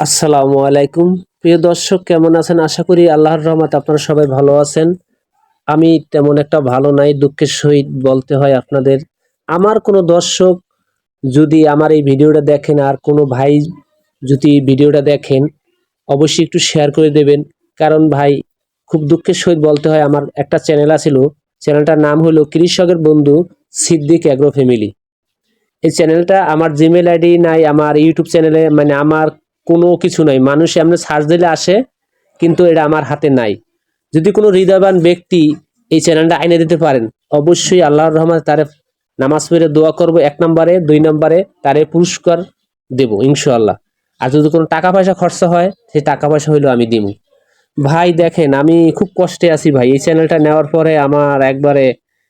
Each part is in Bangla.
আসসালামু আলাইকুম। প্রিয় দর্শক, কেমন আছেন? আশা করি আল্লাহর রহমত আপনারা সবাই ভালো আছেন। আমি তেমন একটা ভালো নাই, দুঃখের সহিত বলতে হয় আপনাদের। আমার কোনো দর্শক যদি আমার এই ভিডিওটা দেখেন, আর কোনো ভাই যদি ভিডিওটা দেখেন, অবশ্যই একটু শেয়ার করে দেবেন। কারণ ভাই, খুব দুঃখের সহিত বলতে হয়, আমার একটা চ্যানেল আছিল। চ্যানেলটার নাম হলো কৃষকের বন্ধু সিদ্দিক অ্যাগ্রো ফ্যামিলি এই চ্যানেলটা আমার জিমেল আইডি নাই, আমার ইউটিউব চ্যানেলে মানে আমার কোনো কিছু নাই। মানুষ এমনি সার্চ দিলে আসে, কিন্তু এটা আমার হাতে নাই। যদি কোনো হৃদয়বান ব্যক্তি এই চ্যানেলটা আইনে দিতে পারেন, অবশ্যই আল্লাহর রহমান তারে নামাজ পড়ে দোয়া করব এক নম্বরে, দুই নম্বরে, তারে পুরস্কার দেব, ইনশাআল্লাহ। আর যদি কোনো টাকা পয়সা খরচা হয়, সেই টাকা পয়সা হইলেও আমি দিব ভাই, দেখেন, আমি খুব কষ্টে আছি ভাই। এই চ্যানেলটা নেওয়ার পরে আমার একবারে,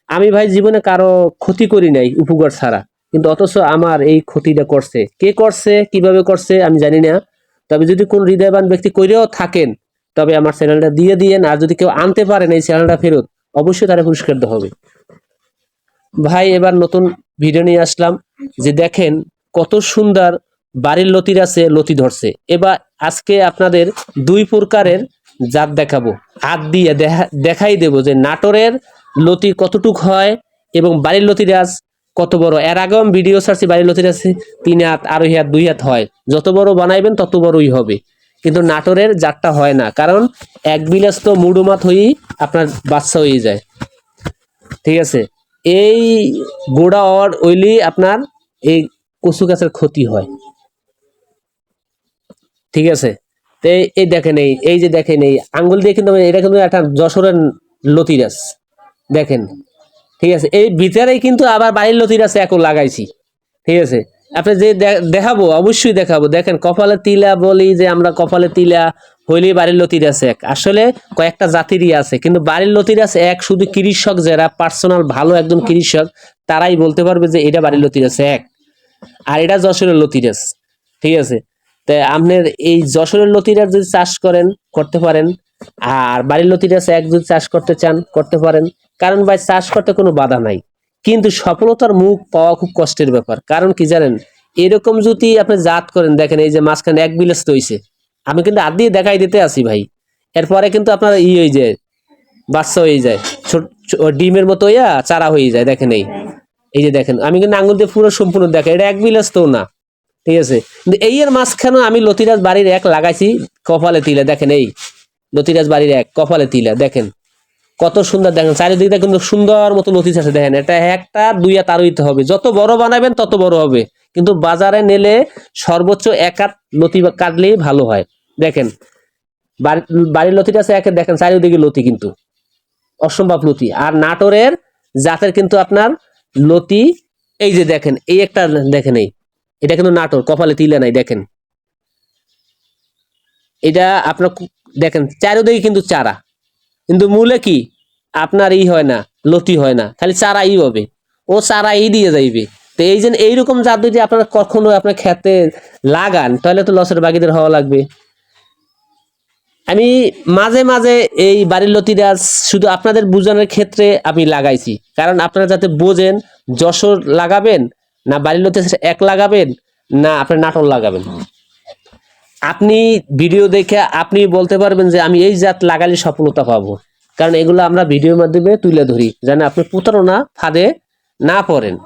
আমি ভাই, জীবনে কারও ক্ষতি করি নাই, উপকার ছাড়া। কিন্তু অথচ আমার এই ক্ষতিটা করছে। কে করছে, কীভাবে করছে, আমি জানি না। তবে যদি কোন হৃদয়বান ব্যক্তি করেও থাকেন, তবে আমার চ্যানেলটা দিয়ে দিয়েন। আর যদি কেউ আনতে পারেন এই চ্যানেলটা ফেরত, অবশ্যই তারা পুরস্কার দেওয়া হবে। ভাই, এবার নতুন ভিডিও নিয়ে আসলাম যে দেখেন কত সুন্দর বাড়ির লতির আছে, লতি ধরছে। এবার আজকে আপনাদের দুই প্রকারের জাত দেখাবো। হাত দিয়ে দেখা- দেখাই দেব যে নাটোরের লতি কতটুক হয় এবং বাড়ির লতিরাজ কত বড়? এর আগেও ভিডিও ছাড়ছি, বাড়ির লতিরাজ তিন হাত আড়াই হাত, দুই হাত হয়। যত বড় বানাইবেন, তত বড়ই হবে। কিন্তু নাটোরের জাতটা হয় না। কারণ এক বিলাস তো মুড়ুমাত হয়েই আপনার বাচ্চা হয়ে যায়। ঠিক আছে? এই গোড়া অর ওইলি আপনার এই কচু গাছের ক্ষতি হয়। ঠিক আছে? তো এই দেখেন এই এই যে দেখেন এই আঙ্গুল দিয়ে কিন্তু এটা কিন্তু একটা যশোরের লতিরাস দেখেন? ঠিক আছে, এই ভিতরেই কিন্তু আবার বাড়ির লতিরাস একও লাগাইছি। ঠিক আছে, আপনি যে দেখাবো, অবশ্যই দেখাবো। দেখেন, কপালে তিলা বলি যে আমরা কপালে তিলা হইলেই বাড়ির লতিরাস এক। আসলে কয়েকটা জাতিরই আছে, কিন্তু বাড়ির লতিরাস এক, শুধু কৃষক যারা, পার্সোনাল, ভালো একজন কৃষক, তারাই বলতে পারবে যে এটা বাড়ির লতিরাস এক। আর এটা যশোরের লতিরাস ঠিক আছে? তো আপনার এই যশোরের লতিরাস যদি চাষ করেন, করতে পারেন। আর বাড়ির লতিরাস এক যদি চাষ করতে চান, করতে পারেন। কারণ ভাই, চাষ করতে কোনো বাধা নাই। কিন্তু সফলতার মুখ পাওয়া খুব কষ্টের ব্যাপার। কারণ কি জানেন, এরকম যদি আপনি জাত করেন, দেখেন এই যে মাঝখানে এক বিলাস হইছে। আমি কিন্তু হাত দিয়ে দেখাই দিতে আসি ভাই। এরপরে কিন্তু আপনার ই হয়ে যায়, বাচ্চা হয়ে যায়, ছোট ডিমের মতো ইয়া চারা হয়ে যায়, দেখেন এই। এই যে দেখেন, আমি কিন্তু আঙুল দিয়ে পুরো সম্পূর্ণ দেখা এটা এক বিলাস তো না। ঠিক আছে? কিন্তু এই এর মাঝখানে আমি লতিরাজ বাড়ির এক লাগাইছি, কপালে তিলা, দেখেন এই। লতিরাজ বাড়ির এক, কপালে তিলা, দেখেন। কত সুন্দর দেখেন চারিদিকে কিন্তু সুন্দর মতো লতিস আছে দেখেন, এটা একটা দুই আরও দিতে হবে। যত বড় বানাবেন তত বড় হবে। কিন্তু বাজারে নেলে সর্বোচ্চ এক হাত লতি কাটলেই ভালো হয়। দেখেন, বাড়ি- বাড়ির লতিটা আছে একে, দেখেন চারিদিকে লতি কিন্তু। অসম্ভব লতি। আর নাটোরের জাতের কিন্তু আপনার লতি, এই যে দেখেন, এই একটা দেখেন এই। এটা কিন্তু নাটোর, কপালে তিলে নাই, দেখেন। এটা আপনার দেখেন, চারিদিকে কিন্তু চারা। কিন্তু মূলে কি? আপনার ই হয় না, লতি হয় না, খালি চারা ই হবে। ও চারা ই দিয়ে যাইবে। তো এই যে এইরকম জাত যদি আপনারা কখনো আপনার খেতে লাগান, তাহলে তো লসের বাগিদের হওয়া লাগবে। আমি মাঝে মাঝে এই বাড়ির লতিরাজ শুধু আপনাদের বোঝানোর ক্ষেত্রে আমি লাগাইছি। কারণ আপনারা যাতে বোঝেন, যশোর লাগাবেন, না বাড়ির লতিরাজ এক লাগাবেন, না আপনার নাটক লাগাবেন। আপনি ভিডিও দেখে আপনি বলতে পারবেন যে আমি এই জাত লাগালে সফলতা পাবো। কারণ এগুলো আমরা ভিডিওর মাধ্যমে তুলে ধরি যেন আপনি প্রতারণা ফাঁদে না পড়েন।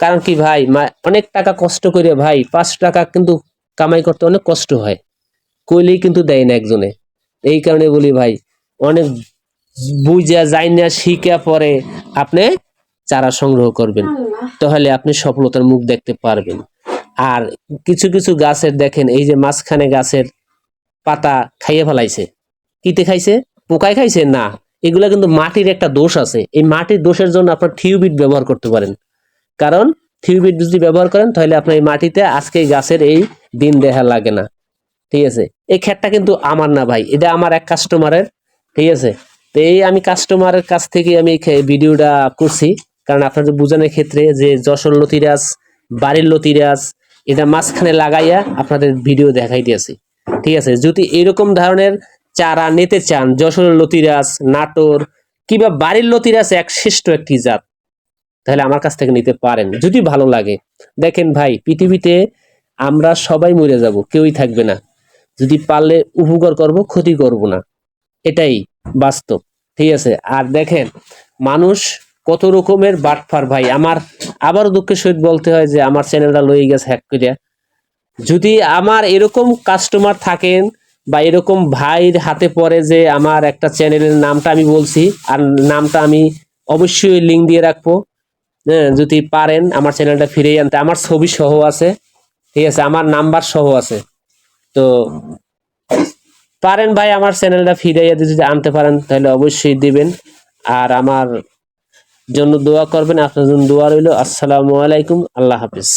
কারণ কি ভাই অনেক টাকা কষ্ট করে ভাই পাঁচ টাকা কিন্তু কামাই করতে অনেক কষ্ট হয়। কইলেই কিন্তু দেয় না একজনে। এই কারণে বলি ভাই অনেক বুঝা যাই না শিখা পরে আপনি চারা সংগ্রহ করবেন। তাহলে আপনি সফলতার মুখ দেখতে পারবেন। আর কিছু কিছু গাছের দেখেন, এই যে মাঝখানে গাছের পাতা খাইয়ে ফেলাইছে। কিতে খাইছে? পোকায় খাইছে? না। এগুলা কিন্তু মাটির একটা দোষ আছে। এই মাটির দোষের জন্য আপনার থিউবিট ব্যবহার করতে পারেন। কারণ থিউবিট যদি ব্যবহার করেন, তাহলে আপনার এই মাটিতে আজকে গাছের এই দিন দেখা লাগে না। ঠিক আছে? এই ক্ষেতটা কিন্তু আমার না ভাই, এটা আমার এক কাস্টমারের ঠিক আছে? তো এই আমি কাস্টমারের কাছ থেকে আমি ভিডিওটা করছি। কারণ আপনাদের বোঝানোর ক্ষেত্রে যে যশোর লতিরাজ, বাড়ির লতিরাজ এটা মাঝখানে লাগাইয়া আপনাদের ভিডিও দেখাই দিয়েছি। ঠিক আছে? যদি এরকম ধরনের চারা নিতে চান, যশোরের লতিরাজ, নাটোর, কিংবা বাড়ির লতিরাজ এক শ্রেষ্ঠ একটি জাত, তাহলে আমার কাছ থেকে নিতে পারেন। যদি ভালো লাগে। দেখেন ভাই, পৃথিবীতে আমরা সবাই মরে যাব, কেউই থাকবে না। যদি পারলে উপকার করব, ক্ষতি করব না। এটাই বাস্তব। ঠিক আছে? আর দেখেন, মানুষ কত রকমের বাটফার ভাই। আমার আবার দুঃখের সহিত বলতে হয় যে আমার চ্যানেলটা লয়ে গেছে হ্যাক করিয়া যদি আমার এরকম কাস্টমার থাকেন বা এরকম ভাইয়ের হাতে পড়ে যে আমার একটা চ্যানেলের নামটা আমি বলছি আর নামটা আমি অবশ্যই লিঙ্ক দিয়ে রাখব। হ্যাঁ যদি পারেন আমার চ্যানেলটা ফিরিয়ে আনতে। আমার ছবি সহ আছে, ঠিক আছে? আমার নাম্বার সহ আছে। তো পারেন ভাই আমার চ্যানেলটা ফিরিয়ে যদি আনতে পারেন, তাহলে অবশ্যই দিবেন। আর আমার জন্য দোয়া করবেন। আপনার জন্য দোয়া রইল। আসসালামু আলাইকুম। আল্লাহ হাফিজ।